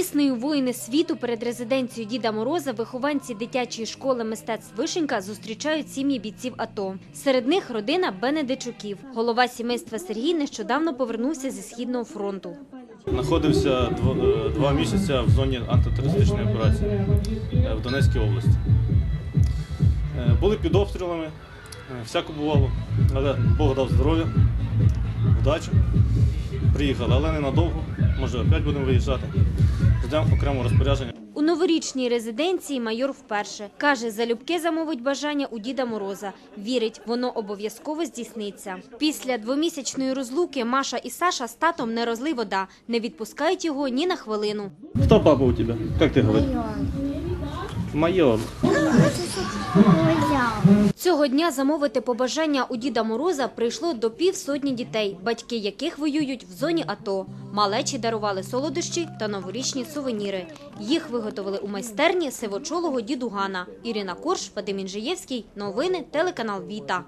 програмою Воїни світу перед резиденцією Діда Мороза вихованці дитячої школи мистецтв Вишенька зустрічають сім'ї бійців АТО. Серед них родина Бенедичуків. Голова сімейства Сергій нещодавно повернувся зі східного фронту. Знаходився е, два місяці в зоні антитерористичної операції е, в Донецькій області. Е, Були під обстрілами, всяко бувало, але Бог дав здоров'я, вдачу. Приїхали, але ненадовго, може опять будемо виїжджати. Ждемо окремо розпорядження. У новорічній резиденції майор вперше каже, залюбки замовить бажання у Діда Мороза. Вірить, воно обов'язково здійсниться. Після двомісячної розлуки Маша і Саша з татом не розлий вода, не відпускають його ні на хвилину. Хто папа у тебе? Як ти говориш? Майор. Цього дня замовити побажання у Діда Мороза прийшло до півсотні дітей, батьки яких воюють в зоні АТО. Малечі дарували солодощі та новорічні сувеніри. Їх виготовили у майстерні сивочолого дідугана. Ірина Корш, Вадим Інжиєвський. Новини телеканал Віта.